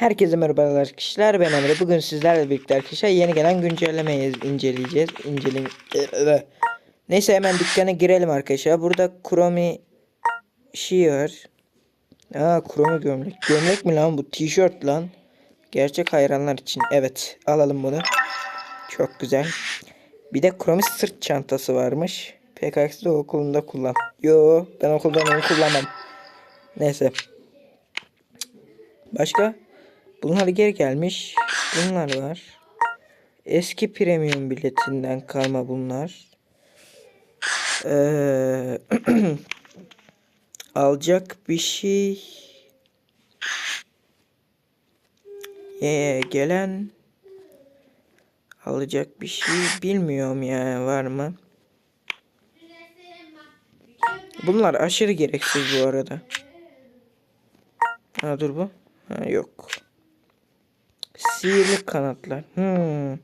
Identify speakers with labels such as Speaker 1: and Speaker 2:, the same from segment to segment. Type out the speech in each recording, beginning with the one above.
Speaker 1: Herkese merhabalar arkadaşlar ben Emre. Bugün sizlerle birlikte arkadaşlar yeni gelen güncellemeyi inceleyeceğiz. İncele Neyse hemen dükkana girelim arkadaşlar. Burada Chrome şey var. Aa Chrome gömlek. Gömlek mi lan bu? Tişört lan. Gerçek hayranlar için. Evet alalım bunu. Çok güzel. Bir de Chrome sırt çantası varmış. PKX'de okulunda kullan. Yo ben okuldan onu kullanmam. Neyse. Başka? Bunlar geri gelmiş. Bunlar var. Eski premium biletinden kalma bunlar. Ee, alacak bir şey ee, gelen alacak bir şey bilmiyorum yani var mı? Bunlar aşırı gereksiz bu arada. Ha dur bu. Ha yok. Sihirli kanatlar. Hmm.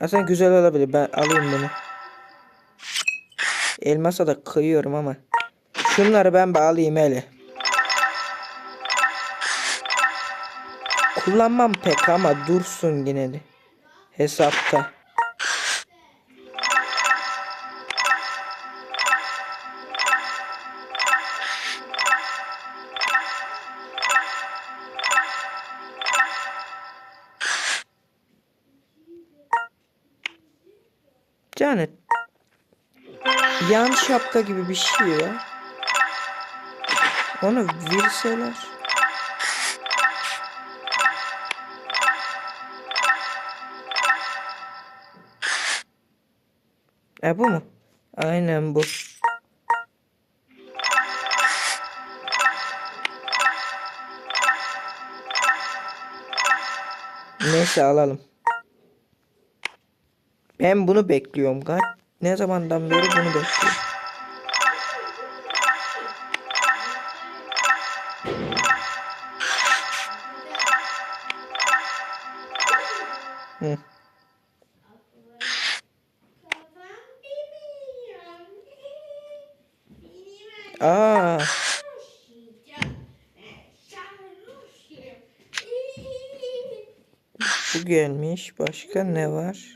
Speaker 1: Aslında güzel olabilir. Ben alayım bunu. Elmasa da kıyıyorum ama. Şunları ben bağlayayım hele. Kullanmam pek ama dursun yine de. Hesapta. Yani yan şapka gibi bir şey var. Onu virseler. E bu mu? Aynen bu. Neyse alalım. Ben bunu bekliyorum. Ne zamandan beri bunu bekliyorum. Hı. Aa, bu gelmiş. Başka ne var?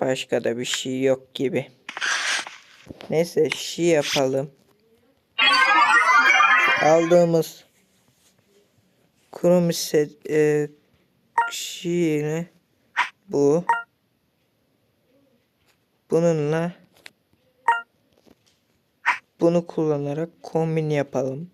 Speaker 1: Başka da bir şey yok gibi. Neyse şey yapalım. Aldığımız kurum set e, şeyini bu bununla bunu kullanarak kombin yapalım.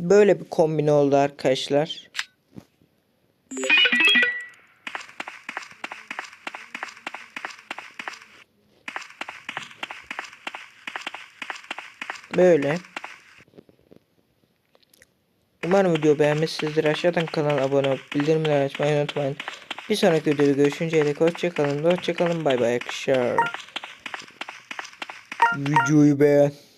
Speaker 1: Böyle bir kombin oldu arkadaşlar. Böyle. Umarım video beğenmişsinizdir. Aşağıdan kanala abone olup bildirimleri açmayı unutmayın. Bir sonraki videoda görüşünceye dek hoşçakalın. Hoşçakalın. Bay bay arkadaşlar. Videoyu beğen.